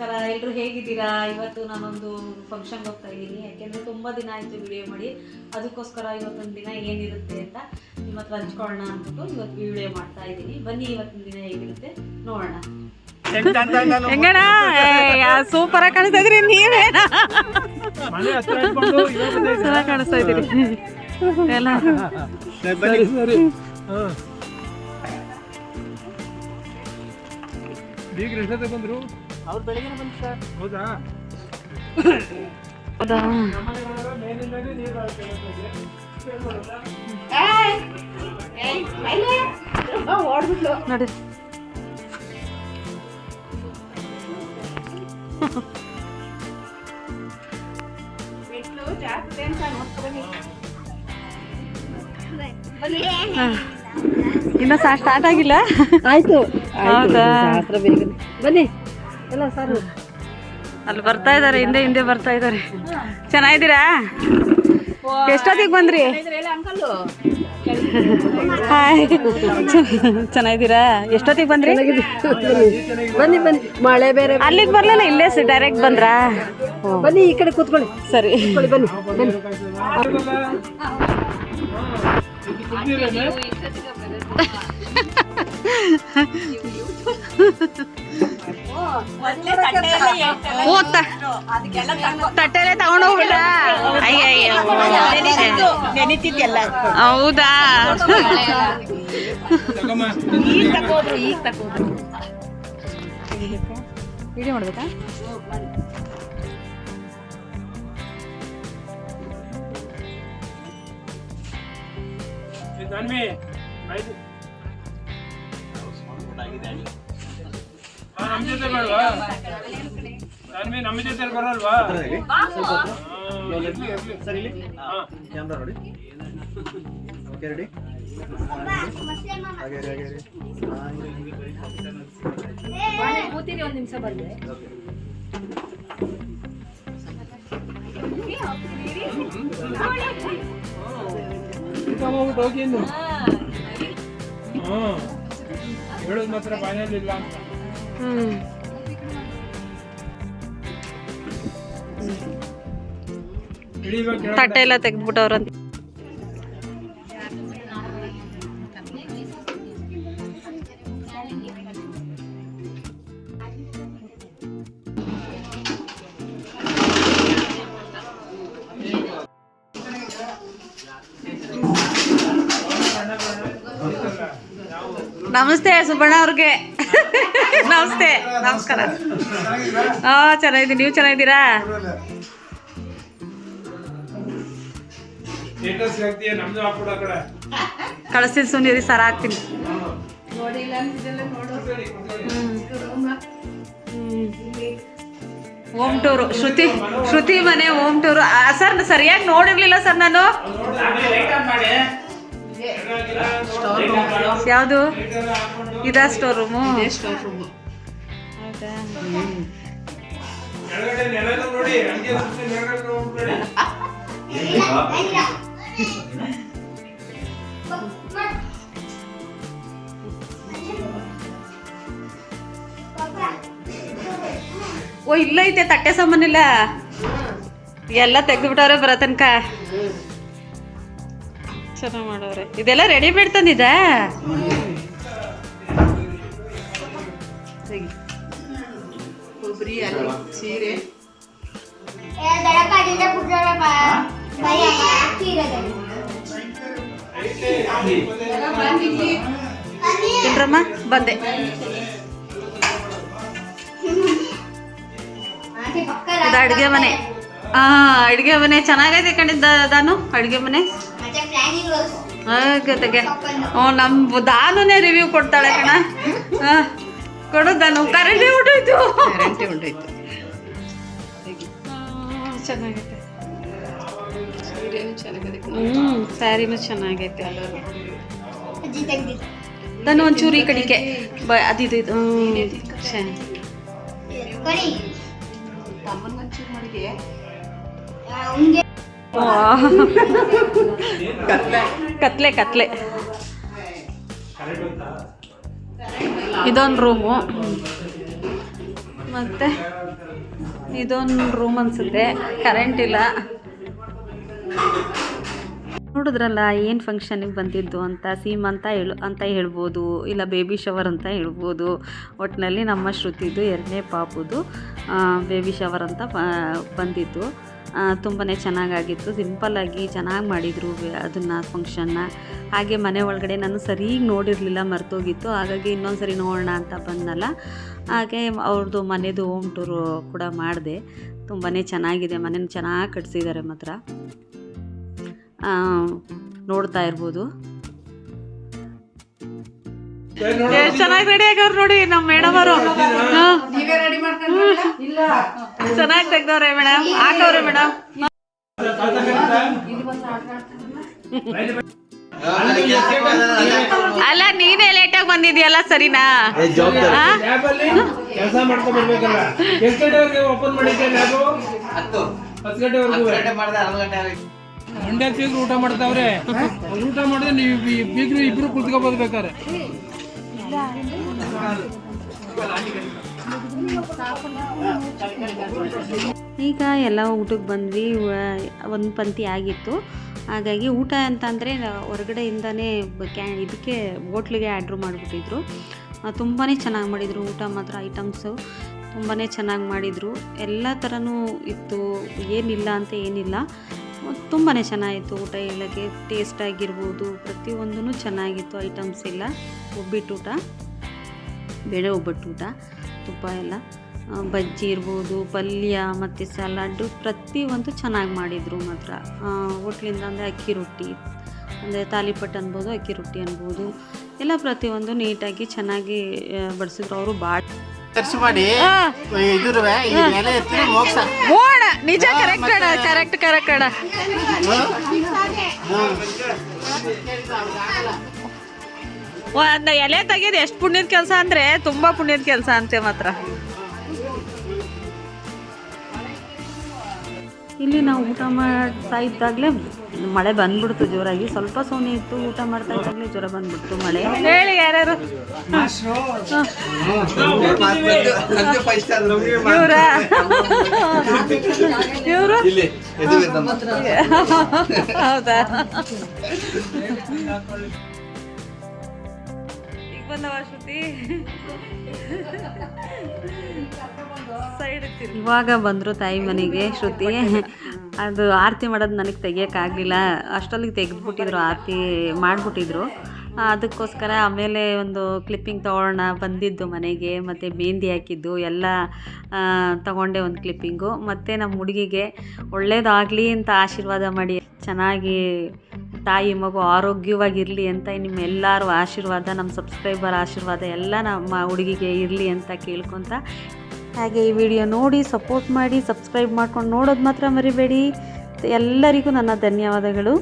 ನಮಸ್ಕಾರ ಎಲ್ಲರೂ ಹೇಗಿದ್ದೀರಾ? ಇವತ್ತು ನಾನೊಂದು ಫಂಕ್ಷನ್ಗೆ ಹೋಗ್ತಾ ಇದ್ದೀನಿ. ಯಾಕೆಂದ್ರೆ ತುಂಬ ದಿನ ಆಯಿತು ವಿಡಿಯೋ ಮಾಡಿ. ಅದಕ್ಕೋಸ್ಕರ ಇವತ್ತೊಂದು ದಿನ ಏನಿರುತ್ತೆ ಅಂತ ನಿಮ್ಮ ಹತ್ರ ಹಂಚ್ಕೊಳ್ಳೋಣ ಅಂದ್ಬಿಟ್ಟು ಇವತ್ತು ವಿಡಿಯೋ ಮಾಡ್ತಾ ಇದ್ದೀನಿ. ಬನ್ನಿ ಇವತ್ತಿನ ದಿನ ಹೇಗಿರುತ್ತೆ? ನೋಡೋಣ. ಹೆಂಗಣ ಸೂಪರ್ ಆಗಿ ಕಾಣಿಸ್ತಾ ಇದ್ರಿ ನೀವೇನ? ಮನೆ ಹತ್ರ ಇಟ್ಕೊಂಡು ಇವಾಗ ಬಂದೆ ಈಗ. ಕಾಣಿಸ್ತಾ ಇದ್ದೀರಿ. ಎಲ್ಲ. ಸರಿ ಸರಿ. ಹಾ. ಬಂದ್ರು? ಅವ್ರು ಬೆಳಿಗ್ಗೆ ಬಂದು ಸರ್ ಹೌದಾ? ಹೌದಾ? ನೋಡಿ. ಇನ್ನ ಸ್ಟಾರ್ಟ್ ಆಗಿಲ್ಲ? ಆಯ್ತು. ಹೌದಾ? ಬನ್ನಿ. ಎಲ್ಲ ಸರ್. ಅಲ್ಲಿ ಬರ್ತಾ ಇದಾರೆ ಹಿಂದೆ ಹಿಂದೆ ಬರ್ತಾ ಇದಾರೆ. ಚೆನ್ನಾಗಿದ್ದೀರಾ? ಎಷ್ಟೊತ್ತಿಗೆ ಬಂದ್ರಿ? ಹಾಯ್ ಚೆನ್ನಾಗಿದ್ದೀರಾ? ಎಷ್ಟೊತ್ತಿಗೆ ಬಂದ್ರಿ? ಬನ್ನಿ ಬನ್ನಿ. ಮಳೆ ಬೇರೆ ಅಲ್ಲಿಗೆ ಬರ್ಲಿಲ್ಲ ಇಲ್ಲೇ ಡೈರೆಕ್ಟ್ ಬಂದ್ರಾ? ಬನ್ನಿ ಈ ಕಡೆ ಕೂತ್ಕೊಳ್ಳಿ. ಸರಿ. ಬನ್ನಿ ಬನ್ನಿ. ತಟ್ಟೆಲೆ ತಗೊಂಡೋಗ್ಬಿಟ್ರ ಅಯ್ಯಯ್ಯ ಹೌದಾ? ವಿಡಿಯೋ ಮಾಡ್ಬೇಕಾ? ಹಾ, ನಮ್ ಜೊತೆ ಬೇಡವಾ ತನ್ವಿ ನಮ್ಮ ಜೊತೆ ಬರಲ್ವಾ ಇರ್ಲಿ. ಹಾ. ಕ್ಯಾಮ್ರಾ ನೋಡಿ ಓಕೆ ರೆಡಿ ಹಾಗೆ ಈಗ ಹೋಗ್ಬಿಟ್ಟು ಹೋಗಿ ಹ್ಮ್ ಹೇಳೋದು ಮಾತ್ರ ಫೈನಲ್ ಇಲ್ಲ ಅಂತ. ತಟ್ಟೆ ಎಲ್ಲ ತೆಗೆದ್ಬಿಟ್ಟವ್ರಂತ. ನಮಸ್ತೆ ಸುಬ್ಬಣ್ಣ ಅವ್ರಿಗೆ. ನಮಸ್ತೆ ನಮಸ್ಕಾರ. ಹಾ ಚೆನ್ನಾಗಿದ್ದೀನಿ. ನೀವು ಚೆನ್ನಾಗಿದ್ದೀರಾ? ಕಳಿಸ್ತೀನಿ ಸುಮ್ಮನಿರಿ ಸರ ಹಾಕ್ತೀನಿ. ಓಮ್ ಟೂರು ಶ್ರುತಿ ಶ್ರುತಿ ಮನೆ ಓಮ್ ಟೂರು ಸರ್ ಸರಿಯಾಗಿ ನೋಡಿರ್ಲಿಲ್ಲ ಸರ್ ನಾನು. ಯಾವುದು? ಇದಾ ಸ್ಟೋರ್ ರೂಮು ಹೌದಾ? ಕೆಳಗಡೆ ನೆಲನೂ ನೋಡಿ ಹಂಗೆ ಸುಮ್ನೆ ನೆಲಗಡೆ ಹೋಗ್ಬೇಡಿ. ಓ ಇಲ್ಲ ಐತೆ ತಟ್ಟೆ ಸಾಮಾನಿಲ್ಲ ಎಲ್ಲ. ತೆಗೆದುಬಿಟ್ಟವ್ರೆ ಬರೋ ತನಕ. ಚೆನ್ನಾಗಿ ಮಾಡವ್ರೆ. ಇದೆಲ್ಲ ರೆಡಿಮೇಡ್ ತಂದಿದ್ದ ತಿನ್ರಮ್ಮ ಬಂದೆ. ಇದು ಅಡುಗೆ ಮನೆ. ಹಾ ಅಡುಗೆ ಮನೆ. ಚೆನ್ನಾಗೈತೆ ಕಣಿದ್ದ ದಾನು, ಅಡುಗೆ ಮನೆ. ತೆಗೆ. ಹ್ಞೂ ನಮ್ಮ ದಾನುನೇ ರಿವ್ಯೂ ಕೊಡ್ತಾಳೆ ಕಣ. ದಾನು ಕರೆಂಟೇ ಉಂಟಾಯ್ತು. ಚೆನ್ನಾಗೈತೆ. ಸೀರೆನೂ ಹ್ಞೂ ಸ್ಯಾರಿನೂ ಚೆನ್ನಾಗೈತೆ. ನಾನು ಒಂಚೂರು ಈ ಕಡೆಗೆ. ಬ ಅದಿದು ಇದು ಹ್ಞೂ ಚೆನ್ನಾಗಿ ತಮ್ಮನ ಒಂಚೂರು ಮಾಡಿದೆ ಕತ್ಲೆ ಕತ್ಲೆ. ಇದೊಂದು ರೂಮು ಮತ್ತು ಇದೊಂದು ರೂಮ್ ಅನಿಸುತ್ತೆ. ಕರೆಂಟ್ ಇಲ್ಲ. ನೋಡಿದ್ರಲ್ಲ, ಏನು ಫಂಕ್ಷನಿಗೆ ಬಂದಿದ್ದು ಅಂತ, ಸೀಮ್ ಅಂತ ಹೇಳು, ಅಂತ ಹೇಳ್ಬೋದು, ಇಲ್ಲ ಬೇಬಿ ಶವರ್ ಅಂತ ಹೇಳ್ಬೋದು. ಒಟ್ಟಿನಲ್ಲಿ ನಮ್ಮ ಶ್ರುತಿದು ಎರಡನೇ ಪಾಪುದು ಬೇಬಿ ಶವರ್ ಅಂತ ಬಂದಿದ್ದು. ತುಂಬಾ ಚೆನ್ನಾಗಾಗಿತ್ತು. ಸಿಂಪಲ್ಲಾಗಿ ಚೆನ್ನಾಗಿ ಮಾಡಿದರು ಅದನ್ನು ಫಂಕ್ಷನ್ನ ಹಾಗೆ ಮನೆ ಒಳಗಡೆ ನಾನು ಸರಿಯಾಗಿ ನೋಡಿರಲಿಲ್ಲ, ಮರ್ತೋಗಿತ್ತು. ಹಾಗಾಗಿ ಇನ್ನೊಂದು ಸರಿ ನೋಡೋಣ ಅಂತ ಬಂದಲ್ಲ ಹಾಗೆ ಅವ್ರದ್ದು ಮನೆಯದು ಹೋಮ್ ಟೂರು ಕೂಡ ಮಾಡಿದೆ. ತುಂಬಾ ಚೆನ್ನಾಗಿದೆ, ಮನೇನ ಚೆನ್ನಾಗಿ ಕಟ್ಸಿದ್ದಾರೆ ಮಾತ್ರ. ನೋಡ್ತಾ ಇರ್ಬೋದು. ಎಷ್ಟು ಚೆನ್ನಾಗಿ ರೆಡಿ ಆಗ್ಯಾವ್ರ ನೋಡಿ ನಮ್ಮ ಮೇಡಮ್ ಅವರು. ಚೆನ್ನಾಗಿ ತೆಗ್ದವ್ರೆ ಮೇಡಮ್ ಹಾಕವ್ರೆ ಮೇಡಮ್ ಅಲ್ಲ ನೀನೇ ಲೇಟಾಗಿ ಬಂದಿದ್ಯಲ್ಲ ಸರಿನಾ? ಕೆಲಸ ಮಾಡ್ಕೊಂಡ್ ಬರ್ಬೇಕಲ್ಲ. ಎಷ್ಟು ಗಂಟೆವರೆಗೆ ಓಪನ್ ಮಾಡಿದ್ದೆ ಲ್ಯಾಬು ಹತ್ತು. ಗಂಟೆವರೆಗೂ. ಮಂಡ್ಯ ಬೀಗ್ರು ಊಟ ಮಾಡ್ತಾವ್ರೆ. ಊಟ ಮಾಡಿದ್ರೆ ನೀವು ಈ ಬೀಗ್ರು ಇಬ್ರು ಕುತ್ಕೋಬೋದು ಬೇಕಾರೆ ಈಗ ಎಲ್ಲ ಊಟಕ್ಕೆ ಬಂದ್ವಿ. ಒಂದು ಪಂಕ್ತಿ ಆಗಿತ್ತು. ಹಾಗಾಗಿ ಊಟ ಅಂತಂದರೆ ಹೊರಗಡೆಯಿಂದನೇ ಕ್ಯಾ, ಇದಕ್ಕೆ ಹೋಟ್ಲಿಗೆ ಆರ್ಡ್ರ್ ಮಾಡಿಬಿಟ್ಟಿದ್ರು. ತುಂಬಾ ಚೆನ್ನಾಗಿ ಮಾಡಿದರು ಊಟ ಮಾತ್ರ, ಐಟಮ್ಸು. ತುಂಬಾ ಚೆನ್ನಾಗಿ ಮಾಡಿದರು. ಎಲ್ಲ ಥರನೂ ಇತ್ತು. ಏನಿಲ್ಲ ಅಂತ ಏನಿಲ್ಲ. ತುಂಬಾ ಚೆನ್ನಾಗಿತ್ತು ಊಟ ಹೇಳೋಕ್ಕೆ. ಟೇಸ್ಟ್ ಆಗಿರ್ಬೋದು ಪ್ರತಿಯೊಂದೂ ಚೆನ್ನಾಗಿತ್ತು ಐಟಮ್ಸ್ ಎಲ್ಲ. ಒಬ್ಬಿಟ್ಟು ಊಟ ಬೇಳೆ ಒಬ್ಬಟ್ಟು ಊಟ ತುಪ್ಪ ಎಲ್ಲ. ಬಜ್ಜಿ ಇರ್ಬೋದು, ಪಲ್ಯ ಮತ್ತು ಸಲಾಡು ಪ್ರತಿಯೊಂದು ಚೆನ್ನಾಗಿ ಮಾಡಿದರು ಮಾತ್ರ. ಹೋಟ್ಲಿಂದ ಅಂದರೆ ಅಕ್ಕಿ ರೊಟ್ಟಿ, ಅಂದರೆ ತಾಲಿಪಟ್ಟು ಅನ್ಬೋದು, ಅಕ್ಕಿ ರೊಟ್ಟಿ ಅನ್ಬೋದು. ಎಲ್ಲ ಪ್ರತಿಯೊಂದು ನೀಟಾಗಿ ಚೆನ್ನಾಗಿ ಬಡಿಸಿದ್ರು. ಅವರು ಭಾಳ ಖರ್ಚು ಮಾಡಿ. ಇದುರುವೆ ಮೋಕ್ಷ. ಮೋಡ ನಿಜ ಕರೆಕ್ಟ್ ಅಣ್ಣ ಕರೆಕ್ಟ್ ಕರೆಕ್ಟ್ ಅಣ್ಣ. ಒಂದು ಎಲೆ ತೆಗೆದು ಎಷ್ಟು ಪುಣ್ಯದ ಕೆಲಸ ಅಂದರೆ ತುಂಬ ಪುಣ್ಯದ ಕೆಲಸ ಅಂತೆ ಮಾತ್ರ. ಇಲ್ಲಿ ನಾವು ಊಟ ಮಾಡ್ತಾ ಇದ್ದಾಗಲೇ ಮಳೆ ಬಂದ್ಬಿಡ್ತು ಜೋರಾಗಿ. ಸ್ವಲ್ಪ ಸೋನಿ ಇತ್ತು ಊಟ ಮಾಡ್ತಾ ಇದ್ದಾಗಲೇ ಜ್ವರ ಬಂದ್ಬಿಡ್ತು ಮಳೆ. ಹೇಳಿ ಯಾರ್ಯಾರು ಇವರ? ಇವರು? ಹೌದಾ? ಈಗ ಬಂದವ ಶ್ರುತಿ? ಇವಾಗ ಬಂದರು ತಾಯಿ ಮನೆಗೆ ಶ್ರುತಿ. ಅದು ಆರತಿ ಮಾಡೋದು ನನಗೆ ತೆಗಿಯೋಕ್ಕಾಗಲಿಲ್ಲ ಅಷ್ಟೊಲ್ಲಿಗೆ ತೆಗೆದ್ಬಿಟ್ಟಿದ್ರು ಆರತಿ ಮಾಡಿಬಿಟ್ಟಿದ್ರು. ಅದಕ್ಕೋಸ್ಕರ ಆಮೇಲೆ ಒಂದು ಕ್ಲಿಪ್ಪಿಂಗ್ ತೊಗೊಳ್ಳೋಣ ಬಂದಿದ್ದು ಮನೆಗೆ ಮತ್ತು ಮೆಹಂದಿ ಹಾಕಿದ್ದು ಎಲ್ಲ ತಗೊಂಡೆ ಒಂದು ಕ್ಲಿಪ್ಪಿಂಗು ಮತ್ತು ನಮ್ಮ ಹುಡುಗಿಗೆ ಒಳ್ಳೇದಾಗಲಿ ಅಂತ ಆಶೀರ್ವಾದ ಮಾಡಿ ಚೆನ್ನಾಗಿ ತಾಯಿ ಮಗು ಆರೋಗ್ಯವಾಗಿರಲಿ ಅಂತ ನಿಮ್ಮೆಲ್ಲರೂ ಆಶೀರ್ವಾದ ನಮ್ಮ ಸಬ್ಸ್ಕ್ರೈಬರ್ ಆಶೀರ್ವಾದ ಎಲ್ಲ ನಮ್ಮ ಹುಡುಗಿಗೆ ಇರಲಿ ಅಂತ ಕೇಳ್ಕೊತ ಹಾಗೆ ಈ ವಿಡಿಯೋ ನೋಡಿ ಸಪೋರ್ಟ್ ಮಾಡಿ ಸಬ್ಸ್ಕ್ರೈಬ್ ಮಾಡ್ಕೊಂಡು ನೋಡೋದು ಮಾತ್ರ ಮರಿಬೇಡಿ. ಎಲ್ಲರಿಗೂ ನನ್ನ ಧನ್ಯವಾದಗಳು.